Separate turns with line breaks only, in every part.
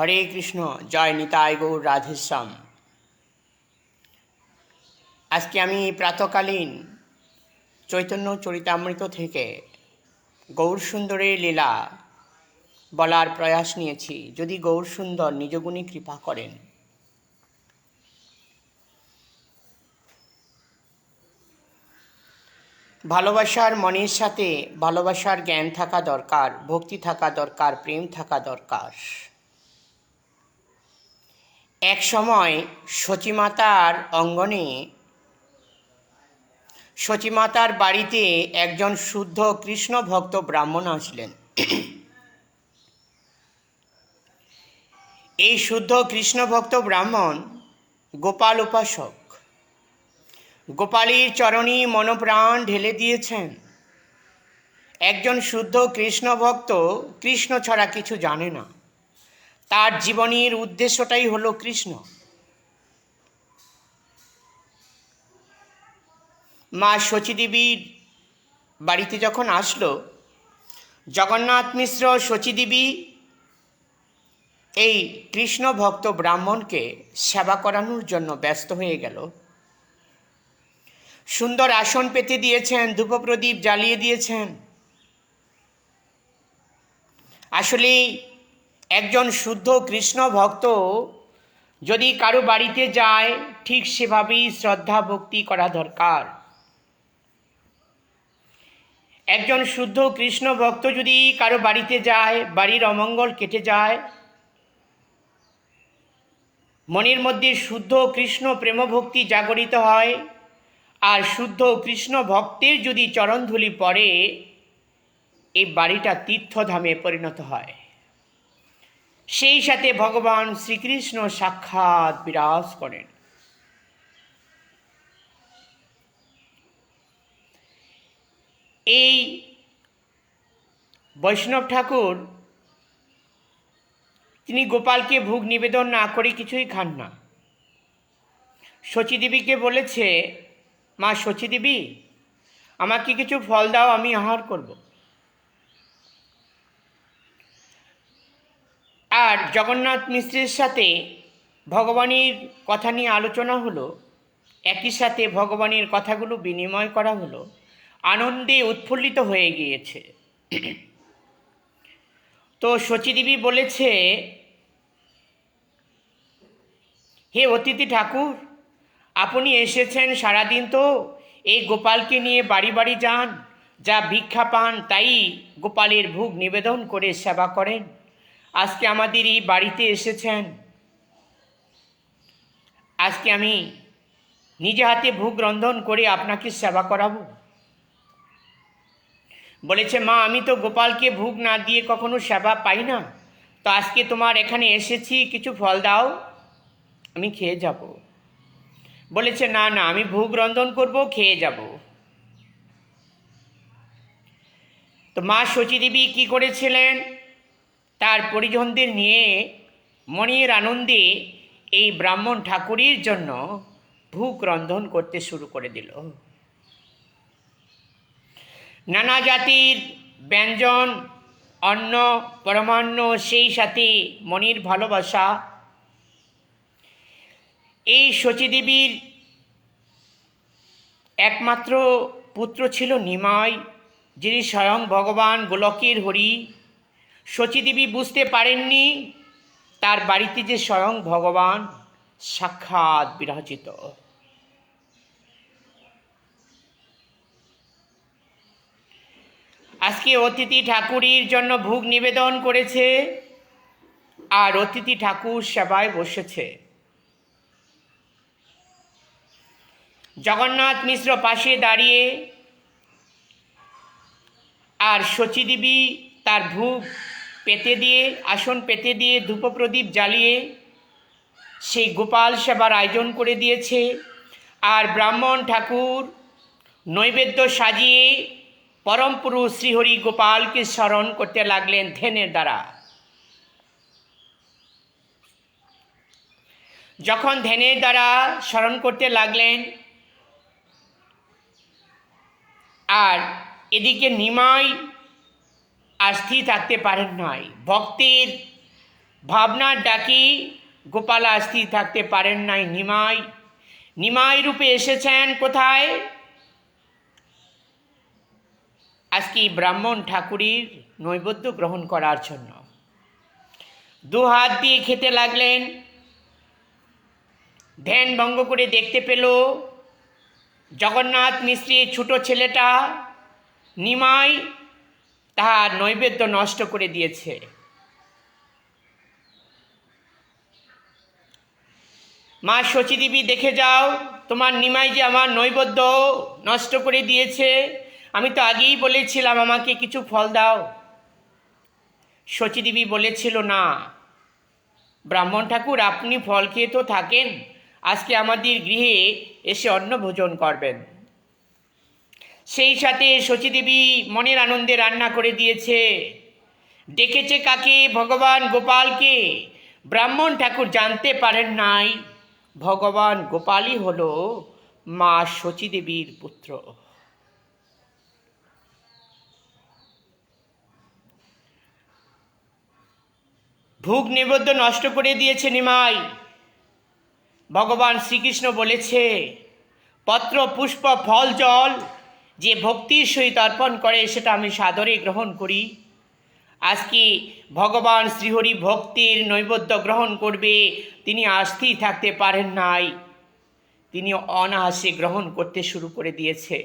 হরে কৃষ্ণ জয় নিতায় গৌর রাধেশ্যাম আজকে আমি প্রাতকালীন চৈতন্য চরিতামৃত থেকে গৌর সুন্দরের লীলা বলার প্রয়াস নিয়েছি যদি গৌর সুন্দর নিজগুণী কৃপা করেন ভালোবাসার মনের সাথে ভালোবাসার জ্ঞান থাকা দরকার ভক্তি থাকা দরকার প্রেম থাকা দরকার এক সময় সচিমাতার অঙ্গনে সচিমাতার বাড়িতে একজন শুদ্ধ কৃষ্ণ ভক্ত ব্রাহ্মণ আসলেন এই শুদ্ধ কৃষ্ণভক্ত ব্রাহ্মণ গোপাল উপাসক গোপালীর চরণী মনপ্রাণ ঢেলে দিয়েছেন একজন শুদ্ধ কৃষ্ণভক্ত কৃষ্ণ ছাড়া কিছু জানে না তার জীবনীর উদ্দেশ্যটাই হলো কৃষ্ণ মা শচীদেবীর বাড়িতে যখন আসলো জগন্নাথ মিশ্র শচীদেবী এই কৃষ্ণ ভক্ত ব্রাহ্মণকে সেবা করানোর জন্য ব্যস্ত হয়ে গেল সুন্দর আসন পেতে দিয়েছেন ধূপপ্রদীপ জ্বালিয়ে দিয়েছেন আসলেই একজন শুদ্ধ কৃষ্ণ ভক্ত যদি কারো বাড়িতে যায় ঠিক সেভাবেই শ্রদ্ধা ভক্তি করা দরকার একজন শুদ্ধ কৃষ্ণ ভক্ত যদি কারো বাড়িতে যায় বাড়ির অমঙ্গল কেটে যায় মনের মধ্যে শুদ্ধ কৃষ্ণ প্রেমভক্তি জাগরিত হয় আর শুদ্ধ কৃষ্ণ ভক্তের যদি চরণধুলি পড়ে এই বাড়িটা তীর্থধামে পরিণত হয় সেই সাথে ভগবান শ্রীকৃষ্ণ সাক্ষাৎ বিরাজ করেন এই বৈষ্ণব ঠাকুর তিনি গোপালকে ভোগ নিবেদন না করে কিছুই খান না শচীদেবীকে বলেছে মা শচীদেবী আমাকে কিছু ফল দাও আমি আহার করবো আর জগন্নাথ মিশ্রের সাথে ভগবানের কথা নিয়ে আলোচনা হলো একই সাথে ভগবানের কথাগুলো বিনিময় করা হলো আনন্দে উৎফুল্লিত হয়ে গিয়েছে তো শচীদেবী বলেছে হে অতিথি ঠাকুর আপনি এসেছেন সারাদিন তো এই গোপালকে নিয়ে বাড়ি বাড়ি যান যা ভিক্ষা পান তাই গোপালের ভোগ নিবেদন করে সেবা করেন আজকে আমাদের এই বাড়িতে এসেছেন আজকে আমি নিজে হাতে ভোগ রন্ধন করে আপনাকে সেবা করাবো বলেছে মা আমি তো গোপালকে ভোগ না দিয়ে কখনো সেবা পাই না তো আজকে তোমার এখানে এসেছি কিছু ফল দাও আমি খেয়ে যাব বলেছে না না আমি ভোগ রন্ধন করবো খেয়ে যাব তো মা শচীদেবী কি করেছিলেন তার পরিজনদের নিয়ে মনের আনন্দে এই ব্রাহ্মণ ঠাকুরের জন্য ভূক রন্ধন করতে শুরু করে দিল নানা জাতির ব্যঞ্জন অন্ন পরমান্ন সেই সাথে মনির ভালোবাসা এই শচীদেবীর একমাত্র পুত্র ছিল নিমাই যিনি স্বয়ং ভগবান গোলকের হরি শচীদেবী বুঝতে পারেননি তার বাড়িতে যে স্বয়ং ভগবান সাক্ষাৎ বিরাজিত আজকে অতিথি ঠাকুরের জন্য ভোগ নিবেদন করেছে আর অতিথি ঠাকুর সেবায় বসেছে জগন্নাথ মিশ্র পাশে দাঁড়িয়ে আর শচীদেবী তার ভোগ পেতে দিয়ে আসন পেতে দিয়ে ধূপ প্রদীপ জ্বালিয়ে সেই গোপাল সেবার আয়োজন করে দিয়েছে আর ব্রাহ্মণ ঠাকুর নৈবেদ্য সাজিয়ে পরম পুরুষ শ্রীহরি গোপালকে স্মরণ করতে লাগলেন ধ্যানের দ্বারা যখন ধ্যানের দ্বারা স্মরণ করতে লাগলেন আর এদিকে নিমাই আস্থি থাকতে পারেন নাই ভক্তির ভাবনার ডাকি গোপাল আস্থি থাকতে পারেন নাই নিমাই নিমাই রূপে এসেছেন কোথায় আজকে ব্রাহ্মণ ঠাকুরের নৈবেদ্য গ্রহণ করার জন্য দু হাত দিয়ে খেতে লাগলেন ধ্যান ভঙ্গ করে দেখতে পেল জগন্নাথ মিস্ত্রির ছোট ছেলেটা নিমাই তাহার নৈবেদ্য নষ্ট করে দিয়েছে মা শচীদেবী দেখে যাও তোমার নিমাই যে আমার নৈবেদ্য নষ্ট করে দিয়েছে আমি তো আগেই বলেছিলাম আমাকে কিছু ফল দাও শচীদেবী বলেছিল না ব্রাহ্মণ ঠাকুর আপনি ফল খেয়ে তো থাকেন আজকে আমাদের গৃহে এসে অন্ন ভোজন করবেন সেই সাথে শচীদেবী মনের আনন্দে রান্না করে দিয়েছে ডেকেছে কাকে ভগবান গোপালকে ব্রাহ্মণ ঠাকুর জানতে পারেন নাই ভগবান গোপালই হল মা শচীদেবীর পুত্র ভোগ নিবদ্ধ নষ্ট করে দিয়েছে নিমাই ভগবান শ্রীকৃষ্ণ বলেছে পত্র পুষ্প ফল জল যে ভক্তির সহিত অর্পণ করে সেটা আমি সাদরে গ্রহণ করি আজকে ভগবান শ্রীহরি ভক্তির নৈবদ্য গ্রহণ করবে তিনি আসতেই থাকতে পারেন নাই তিনি অনায়াসে গ্রহণ করতে শুরু করে দিয়েছে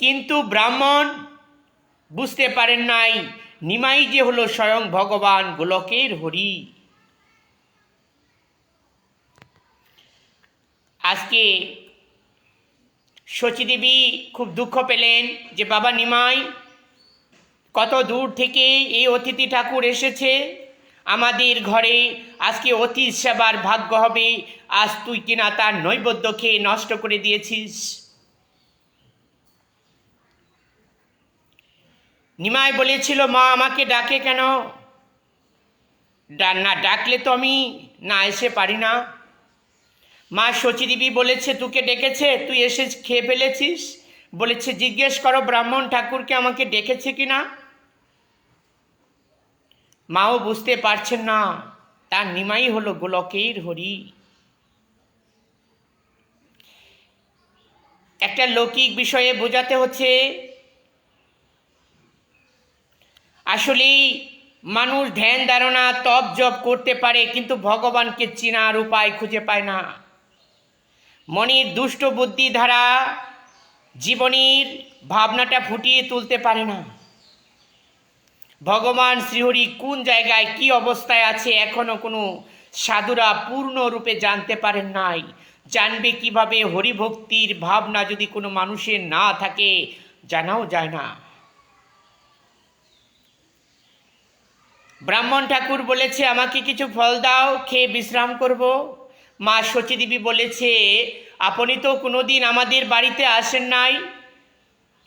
কিন্তু ব্রাহ্মণ বুঝতে পারেন নাই নিমাই যে হলো স্বয়ং ভগবান গোলকের হরি আজকে শচীদেবী খুব দুঃখ পেলেন যে বাবা নিমাই কত দূর থেকে এই অতিথি ঠাকুর এসেছে আমাদের ঘরে আজকে অতিথ সেবার ভাগ্য হবে আজ তুই কিনা তার নৈবদ্য খেয়ে নষ্ট করে দিয়েছিস নিমাই বলেছিল মা আমাকে ডাকে কেন না ডাকলে তো আমি না এসে পারি না মা দেবী বলেছে তোকে ডেকেছে তুই এসে খেয়ে ফেলেছিস বলেছে জিজ্ঞেস করো ব্রাহ্মণ ঠাকুরকে আমাকে ডেকেছে কি না মাও বুঝতে পারছেন না তার নিমাই হলো গোলকের হরি একটা লৌকিক বিষয়ে বোঝাতে হচ্ছে আসলেই মানুষ ধ্যান ধারণা তপ জপ করতে পারে কিন্তু ভগবানকে চিনার উপায় খুঁজে পায় না মনির দুষ্ট বুদ্ধি দ্বারা জীবনীর ভাবনাটা ফুটিয়ে তুলতে পারে না ভগবান শ্রীহরি কোন জায়গায় কি অবস্থায় আছে এখনও কোনো সাধুরা পূর্ণরূপে জানতে পারেন নাই জানবে কিভাবে হরিভক্তির ভাবনা যদি কোনো মানুষের না থাকে জানাও যায় না ব্রাহ্মণ ঠাকুর বলেছে আমাকে কিছু ফল দাও খেয়ে বিশ্রাম করবো মা দেবী বলেছে আপনি তো কোনোদিন আমাদের বাড়িতে আসেন নাই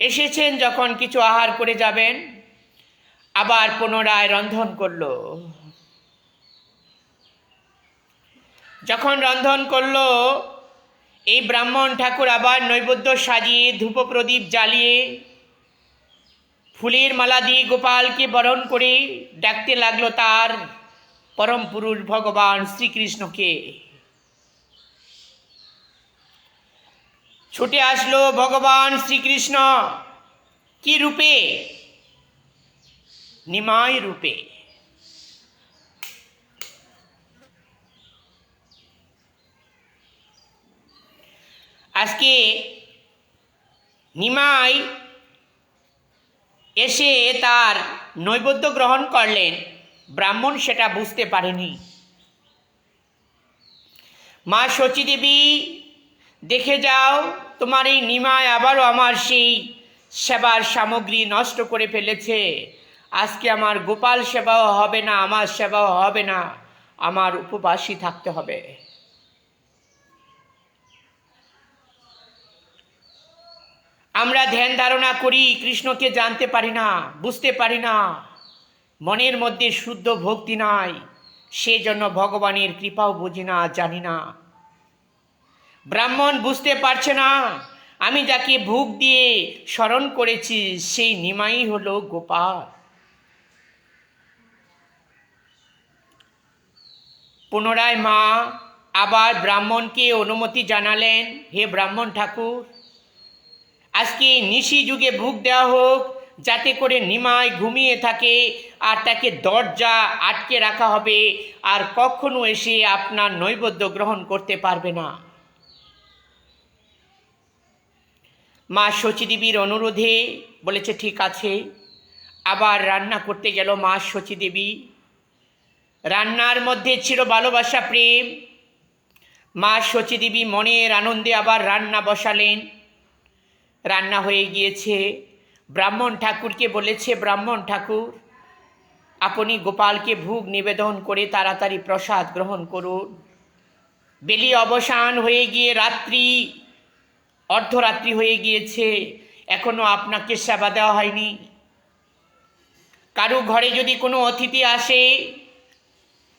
এসেছেন যখন কিছু আহার করে যাবেন আবার পুনরায় রন্ধন করল যখন রন্ধন করল এই ব্রাহ্মণ ঠাকুর আবার নৈবদ্য সাজিয়ে ধূপ প্রদীপ জ্বালিয়ে ফুলের মালা দিয়ে গোপালকে বরণ করে ডাকতে লাগলো তার পরম পুরুষ ভগবান শ্রীকৃষ্ণকে ছুটে আসলো ভগবান শ্রীকৃষ্ণ কি রূপে নিমায় রূপে আজকে নিমাই এসে তার নৈবেদ্য গ্রহণ করলেন ব্রাহ্মণ সেটা বুঝতে পারেনি মা শচীদেবী দেখে যাও তোমার এই নিমায় আবারও আমার সেই সেবার সামগ্রী নষ্ট করে ফেলেছে আজকে আমার গোপাল সেবাও হবে না আমার সেবাও হবে না আমার উপবাসই থাকতে হবে আমরা ধ্যান ধারণা করি কৃষ্ণকে জানতে পারি না বুঝতে পারি না মনের মধ্যে শুদ্ধ ভক্তি নাই সেজন্য ভগবানের কৃপাও বুঝি না জানি না ব্রাহ্মণ বুঝতে পারছে না আমি যাকে ভোগ দিয়ে স্মরণ করেছি সেই নিমাই হলো গোপাল পুনরায় মা আবার ব্রাহ্মণকে অনুমতি জানালেন হে ব্রাহ্মণ ঠাকুর আজকে নিশি যুগে ভোগ দেওয়া হোক যাতে করে নিমায় ঘুমিয়ে থাকে আর তাকে দরজা আটকে রাখা হবে আর কখনো এসে আপনার নৈবদ্য গ্রহণ করতে পারবে না মা শচীদেবীর অনুরোধে বলেছে ঠিক আছে আবার রান্না করতে গেল মা শচীদেবী রান্নার মধ্যে ছিল ভালোবাসা প্রেম মা শচীদেবী মনের আনন্দে আবার রান্না বসালেন রান্না হয়ে গিয়েছে ব্রাহ্মণ ঠাকুরকে বলেছে ব্রাহ্মণ ঠাকুর আপনি গোপালকে ভোগ নিবেদন করে তাড়াতাড়ি প্রসাদ গ্রহণ করুন বেলি অবসান হয়ে গিয়ে রাত্রি অর্ধরাত্রি হয়ে গিয়েছে এখনো আপনাকে সেবা দেওয়া হয়নি কারো ঘরে যদি কোনো অতিথি আসে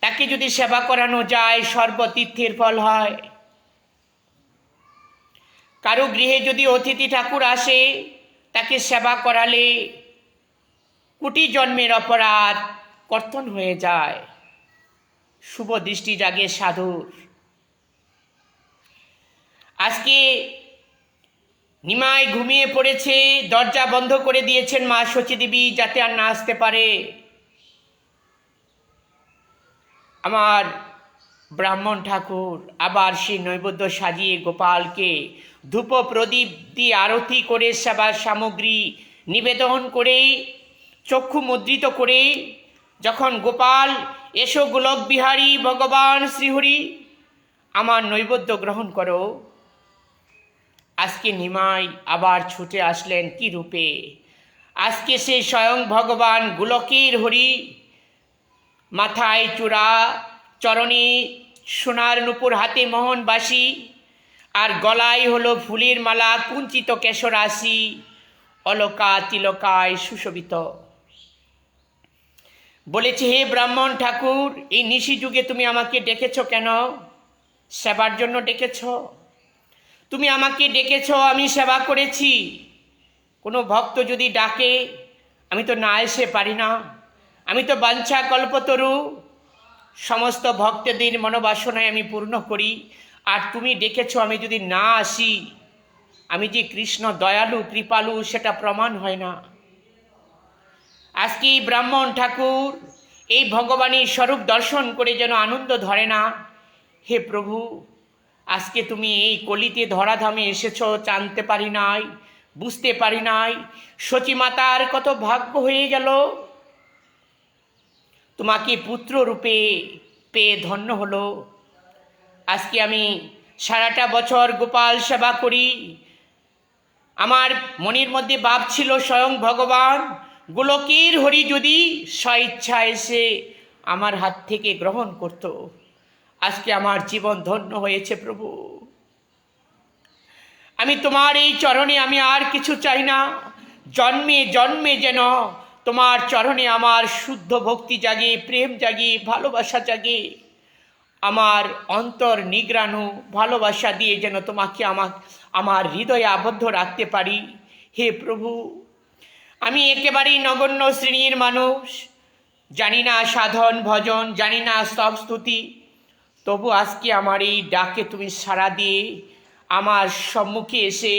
তাকে যদি সেবা করানো যায় সর্বতীর্থের ফল হয় কারো গৃহে যদি অতিথি ঠাকুর আসে তাকে সেবা করালে কোটি জন্মের অপরাধ কর্তন হয়ে যায় শুভ দৃষ্টি জাগে সাধুর আজকে নিমাই ঘুমিয়ে পড়েছে দরজা বন্ধ করে দিয়েছেন মা দেবী যাতে আর না আসতে পারে আমার ব্রাহ্মণ ঠাকুর আবার সেই নৈবদ্য সাজিয়ে গোপালকে ধূপ প্রদীপ দিয়ে আরতি করে সেবার সামগ্রী নিবেদন করে চক্ষু মুদ্রিত করে যখন গোপাল এসো গোলক বিহারী ভগবান শ্রীহরি আমার নৈবদ্য গ্রহণ করো আজকে নিমাই আবার ছুটে আসলেন কি রূপে আজকে সেই স্বয়ং ভগবান গোলকের হরি মাথায় চূড়া চরণে সোনার নুপুর হাতে মোহনবাসী আর গলায় হলো ফুলের মালা কুঞ্চিত কেশরাশি অলকা তিলকায় সুশোভিত বলেছে হে ব্রাহ্মণ ঠাকুর এই নিশি যুগে তুমি আমাকে ডেকেছ কেন সেবার জন্য ডেকেছ তুমি আমাকে ডেকেছ আমি সেবা করেছি কোনো ভক্ত যদি ডাকে আমি তো না এসে পারি না আমি তো বাঞ্ছা কল্পতরু সমস্ত ভক্তদের মনোবাসনায় আমি পূর্ণ করি আর তুমি ডেকেছ আমি যদি না আসি আমি যে কৃষ্ণ দয়ালু কৃপালু সেটা প্রমাণ হয় না আজকে এই ব্রাহ্মণ ঠাকুর এই ভগবানের স্বরূপ দর্শন করে যেন আনন্দ ধরে না হে প্রভু আজকে তুমি এই কলিতে ধরাধামে এসেছ জানতে পারি নাই বুঝতে পারি নাই সচিমাতার কত ভাগ্য হয়ে গেল তোমাকে পুত্র রূপে পেয়ে ধন্য হলো আজকে আমি সারাটা বছর গোপাল সেবা করি আমার মনের মধ্যে বাপ ছিল স্বয়ং ভগবান গোলকের হরি যদি স্ব ইচ্ছা এসে আমার হাত থেকে গ্রহণ করতো আজকে আমার জীবন ধন্য হয়েছে প্রভু আমি তোমার এই চরণে আমি আর কিছু চাই না জন্মে জন্মে যেন তোমার চরণে আমার শুদ্ধ ভক্তি জাগে প্রেম জাগে ভালোবাসা জাগে আমার অন্তর নিগ্রাণ ভালোবাসা দিয়ে যেন তোমাকে আমার আমার হৃদয়ে আবদ্ধ রাখতে পারি হে প্রভু আমি একেবারেই নগণ্য শ্রেণীর মানুষ জানি না সাধন ভজন জানি না স্তব স্তুতি তবু আজকে আমার এই ডাকে তুমি সাড়া দিয়ে আমার সম্মুখে এসে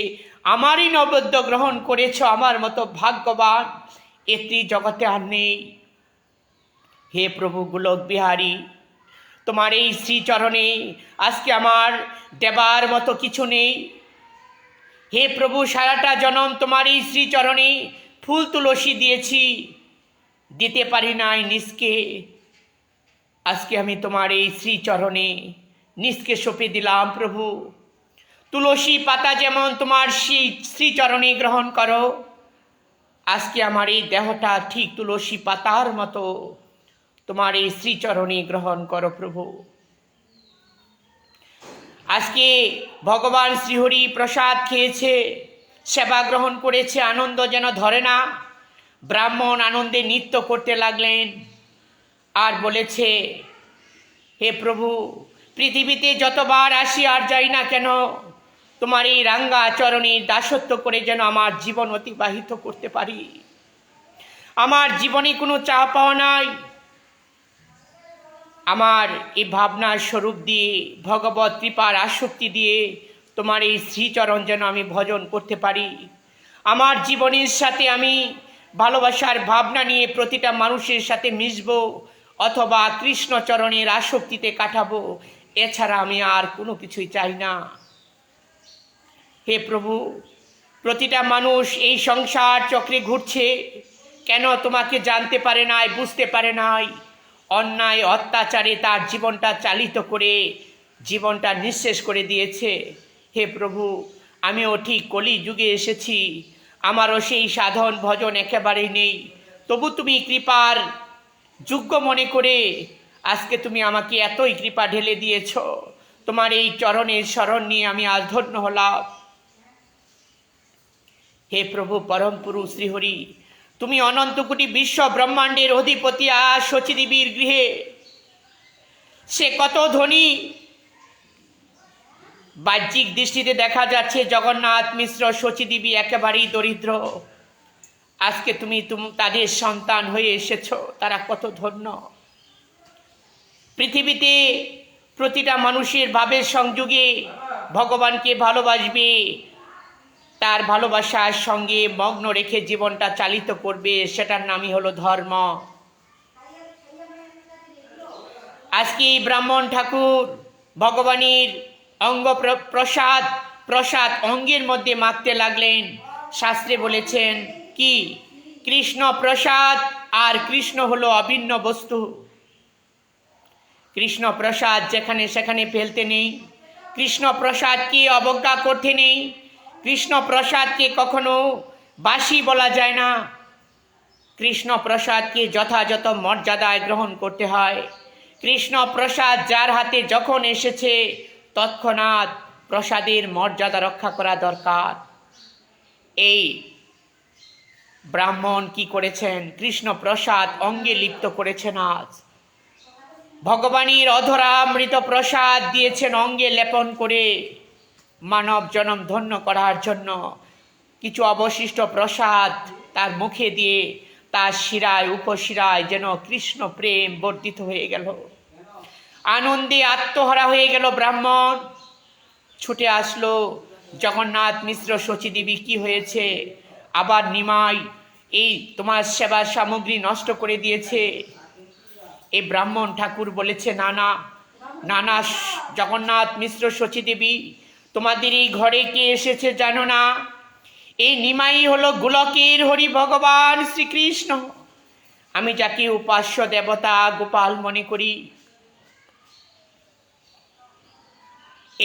আমারই নবদ্য গ্রহণ করেছ আমার মতো ভাগ্যবান এটি জগতে আর নেই হে প্রভু গোলক বিহারী তোমার এই শ্রীচরণে আজকে আমার দেবার মতো কিছু নেই হে প্রভু সারাটা জনম তোমার এই শ্রীচরণে ফুল তুলসী দিয়েছি দিতে পারি নাই নিজকে আজকে আমি তোমার এই শ্রীচরণে নিষ্কে সপে দিলাম প্রভু তুলসী পাতা যেমন তোমার শ্রী শ্রীচরণে গ্রহণ করো আজকে আমার এই দেহটা ঠিক তুলসী পাতার মতো তোমার এই শ্রীচরণে গ্রহণ করো প্রভু আজকে ভগবান শ্রীহরি প্রসাদ খেয়েছে সেবা গ্রহণ করেছে আনন্দ যেন ধরে না ব্রাহ্মণ আনন্দে নৃত্য করতে লাগলেন আর বলেছে হে প্রভু পৃথিবীতে যতবার আসি আর যাই না কেন তোমার এই রাঙ্গা আচরণের দাসত্ব করে যেন আমার জীবন অতিবাহিত করতে পারি আমার জীবনে কোনো চা পাওয়া নাই আমার এই ভাবনার স্বরূপ দিয়ে ভগবত কৃপার আসক্তি দিয়ে তোমার এই শ্রীচরণ যেন আমি ভজন করতে পারি আমার জীবনের সাথে আমি ভালোবাসার ভাবনা নিয়ে প্রতিটা মানুষের সাথে মিশবো অথবা কৃষ্ণচরণের আসক্তিতে কাটাবো এছাড়া আমি আর কোনো কিছুই চাই না হে প্রভু প্রতিটা মানুষ এই সংসার চক্রে ঘুরছে কেন তোমাকে জানতে পারে নাই বুঝতে পারে নাই অন্যায় অত্যাচারে তার জীবনটা চালিত করে জীবনটা নিঃশেষ করে দিয়েছে হে প্রভু আমিও ঠিক কলি যুগে এসেছি আমারও সেই সাধন ভজন একেবারেই নেই তবু তুমি কৃপার যোগ্য মনে করে আজকে তুমি আমাকে এতই কৃপা ঢেলে দিয়েছ তোমার এই চরণের স্মরণ নিয়ে আমি আজ ধন্য হলাম হে প্রভু পরম পুরু শ্রীহরি তুমি অনন্তকুটি বিশ্ব ব্রহ্মাণ্ডের অধিপতি আর শচীদেবীর গৃহে সে কত ধনী বাহ্যিক দৃষ্টিতে দেখা যাচ্ছে জগন্নাথ মিশ্র শচীদেবী একেবারেই দরিদ্র আজকে তুমি তাদের সন্তান হয়ে এসেছ তারা কত ধন্য পৃথিবীতে প্রতিটা মানুষের ভাবের সংযোগে ভগবানকে ভালোবাসবে তার ভালোবাসার সঙ্গে মগ্ন রেখে জীবনটা চালিত করবে সেটার নামই হলো ধর্ম আজকে এই ব্রাহ্মণ ঠাকুর ভগবানের অঙ্গ প্রসাদ প্রসাদ অঙ্গের মধ্যে মাখতে লাগলেন শাস্ত্রে বলেছেন কি কৃষ্ণ প্রসাদ আর কৃষ্ণ হলো অভিন্ন বস্তু কৃষ্ণ প্রসাদ যেখানে সেখানে ফেলতে নেই কৃষ্ণ প্রসাদকে অবজ্ঞা করতে নেই কৃষ্ণ প্রসাদকে কখনো বাসি বলা যায় না কৃষ্ণ প্রসাদকে যথাযথ মর্যাদায় গ্রহণ করতে হয় কৃষ্ণ প্রসাদ যার হাতে যখন এসেছে তৎক্ষণাৎ প্রসাদের মর্যাদা রক্ষা করা দরকার এই ব্রাহ্মণ কি করেছেন কৃষ্ণ প্রসাদ অঙ্গে লিপ্ত করেছেন আজ ভগবানের মৃত প্রসাদ দিয়েছেন অঙ্গে লেপন করে মানব জনম ধন্য করার জন্য কিছু অবশিষ্ট প্রসাদ তার মুখে দিয়ে তার শিরায় উপশিরায় যেন কৃষ্ণ প্রেম বর্ধিত হয়ে গেল আনন্দে আত্মহারা হয়ে গেল ব্রাহ্মণ ছুটে আসলো জগন্নাথ মিশ্র সচিদেবী কি হয়েছে আবার নিমাই এই তোমার সেবা সামগ্রী নষ্ট করে দিয়েছে এ ব্রাহ্মণ ঠাকুর বলেছে নানা নানা জগন্নাথ মিশ্র দেবী তোমাদের এই ঘরে কে এসেছে জানো না এই নিমাই হলো গোলকের হরি ভগবান শ্রীকৃষ্ণ আমি যাকে উপাস্য দেবতা গোপাল মনে করি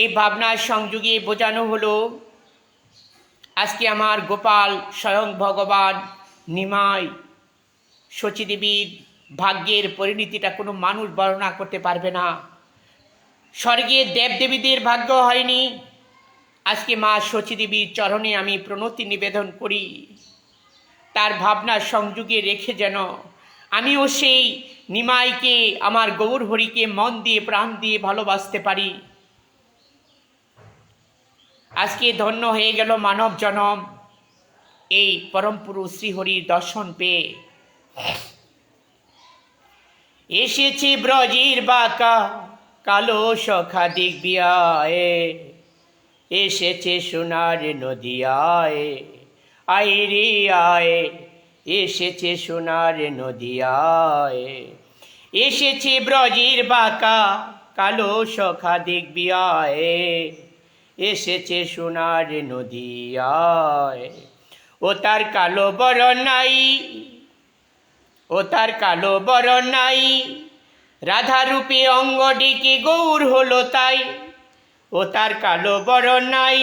এই ভাবনার সংযোগে বোঝানো হলো আজকে আমার গোপাল স্বয়ং ভগবান নিমাই শচীদেবীর ভাগ্যের পরিণতিটা কোনো মানুষ বর্ণনা করতে পারবে না স্বর্গে দেবদেবীদের ভাগ্য হয়নি আজকে মা শচীদেবীর চরণে আমি প্রণতি নিবেদন করি তার ভাবনা সংযোগে রেখে যেন আমিও সেই নিমাইকে আমার গৌর হরিকে মন দিয়ে প্রাণ দিয়ে ভালোবাসতে পারি আজকে ধন্য হয়ে গেল মানব জনম এই পরম পুরুষ শ্রীহরির দর্শন পেয়ে এসেছি ব্রজির বাঁকা কালো সখা দিক দিগবিয়ায় এসেছে সোনার নদী আয় রে আয় এসেছে সোনার আয় এসেছে ব্রজির বাঁকা কালো সখা দিক দিগবিয়ায় এসেছে সোনার আয় ও তার কালো বড় নাই ও তার কালো বড় নাই রাধারূপী অঙ্গডিকে গৌর হলো তাই ও তার কালো বড় নাই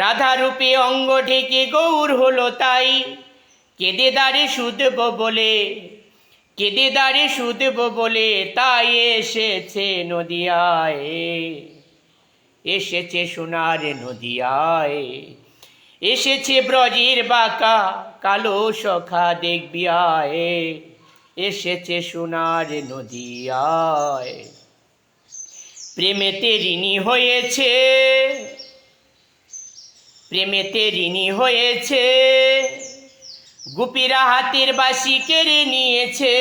রাধারূপী অঙ্গডিকে গৌর হলো তাই কেঁদে দাঁড়ে শুধব বলে কেঁদে দাঁড়ে শুধব বলে তাই এসেছে নদিয়ায় এসেছে সোনার নদিয়ায় এসেছে ব্রজের বাঁকা কালো সখা দেখবি আয় এসেছে সোনার নদী আয় প্রেমেতে ঋণী হয়েছে প্রেমেতে ঋণী হয়েছে গুপিরা হাতের বাসি কেড়ে নিয়েছে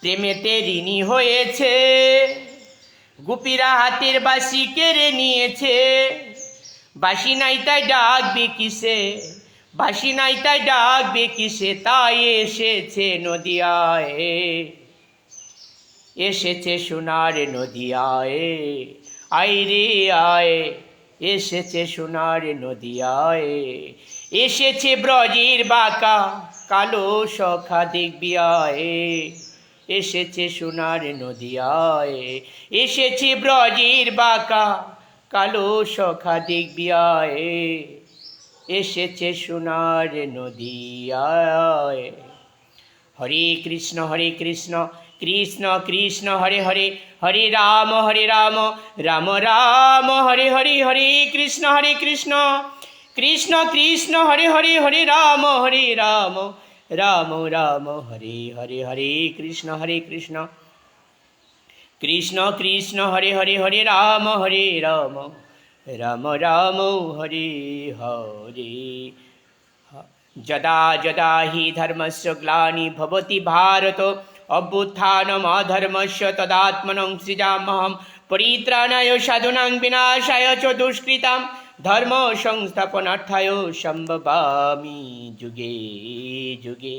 প্রেমেতে ঋণী হয়েছে গুপিরা হাতের বাসি কেড়ে নিয়েছে বাসি নাই তাই ডাকবে কিসে বাসি নাই তাই ডাকবে কিসে তাই এসেছে নদিয়ায় এসেছে সোনার নদিয়ায় আই রে আয় এসেছে সোনার নদিয়ায় এসেছে ব্রজের বাঁকা কালো সখা দেখবি আয় এসেছে সোনার নদিয়ায় এসেছে ব্রজের বাঁকা কালো সখা দিগবিয়ায় এসেছে সোনার নদিয়ায় হরে কৃষ্ণ হরে কৃষ্ণ কৃষ্ণ কৃষ্ণ হরে হরে হরে রাম হরে রাম রাম রাম হরে হরে হরে কৃষ্ণ হরে কৃষ্ণ কৃষ্ণ কৃষ্ণ হরে হরে হরে রাম হরে রাম রাম রাম হরে হরে হরে কৃষ্ণ হরে কৃষ্ণ কৃষ্ণ কৃষ্ণ হরে হরে হরে রাম হরে রাম রাম রাম হরে হরে যদা যদা হি ধর্মস্য গ্লানি ভবতি ভারত অভ্যুত্থানমধর্মস্য তদাত্মন সৃজামহম পরিত্রাণায় সাধুনা বিনাশায় চ দুষ্কৃতাম ধর্ম সংস্থাপনার্থায় সম্ভবামি যুগে যুগে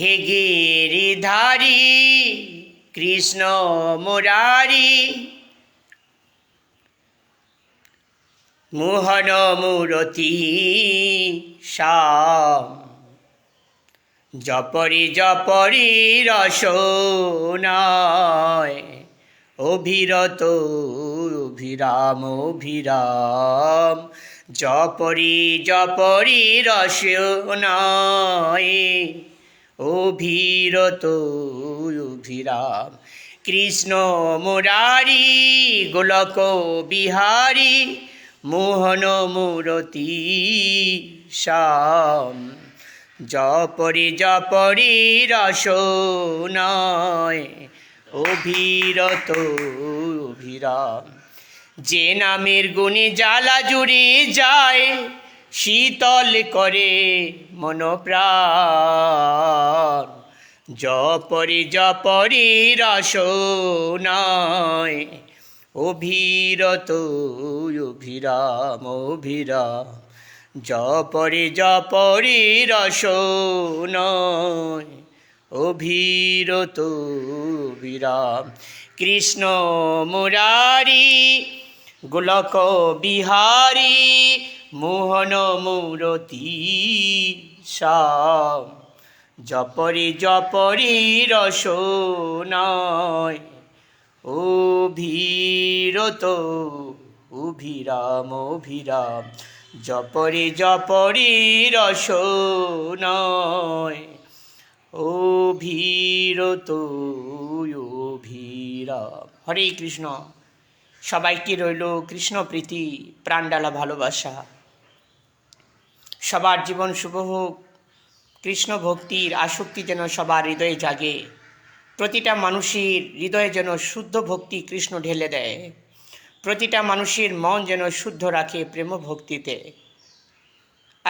হে গিরিধারী কৃষ্ণ মুরারি মোহন মূরতি শ্যাম জপরি জপরি রস নয় অভিরত অভিরাম অভিরাম জপরি জপরি রস নয় অভিরত অভিরাম কৃষ্ণ মুরারি গোলক বিহারী মোহন মূরতি শাম জপরি জপরি রস নয় অভিরত অভিরাম যে নামের গুণে জ্বালা জুড়ে যায় শীতল করে মনপ্রাণ জপরি জপরি রস নয় অভিরত অভিরাম অভিরাম জপরি জপরি রস নয় অভিরত অভিরাম কৃষ্ণ মুরারি গোলক বিহারী মোহন মূরতি সাম জপরি রস নয় অভিরত উভিরাম অভিরাম জপরি জপরি রস নয় অভিরত অভিরাম হরে কৃষ্ণ সবাইকে রইল কৃষ্ণ প্রীতি প্রাণডালা ভালোবাসা সবার জীবন শুভ হোক কৃষ্ণ ভক্তির আসক্তি যেন সবার হৃদয়ে জাগে প্রতিটা মানুষের হৃদয়ে যেন শুদ্ধ ভক্তি কৃষ্ণ ঢেলে দেয় প্রতিটা মানুষের মন যেন শুদ্ধ রাখে প্রেম ভক্তিতে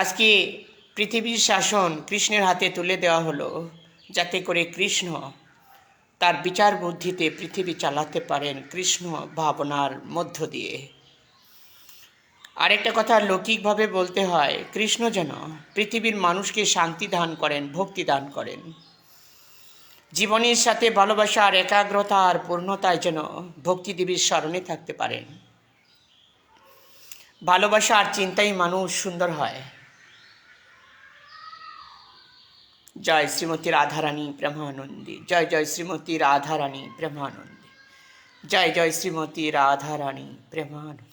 আজকে পৃথিবীর শাসন কৃষ্ণের হাতে তুলে দেওয়া হলো যাতে করে কৃষ্ণ তার বিচার বুদ্ধিতে পৃথিবী চালাতে পারেন কৃষ্ণ ভাবনার মধ্য দিয়ে আরেকটা কথা লৌকিকভাবে বলতে হয় কৃষ্ণ যেন পৃথিবীর মানুষকে শান্তি দান করেন ভক্তি দান করেন জীবনের সাথে ভালোবাসার একাগ্রতা আর পূর্ণতায় যেন ভক্তিদেবীর স্মরণে থাকতে পারেন ভালোবাসা আর চিন্তাই মানুষ সুন্দর হয় জয় শ্রীমতী রাধারানী ব্রহ্মানন্দী জয় জয় শ্রীমতী রাধারানী ব্রহ্মানন্দী জয় জয় শ্রীমতী রাধারানী প্রেমানন্দ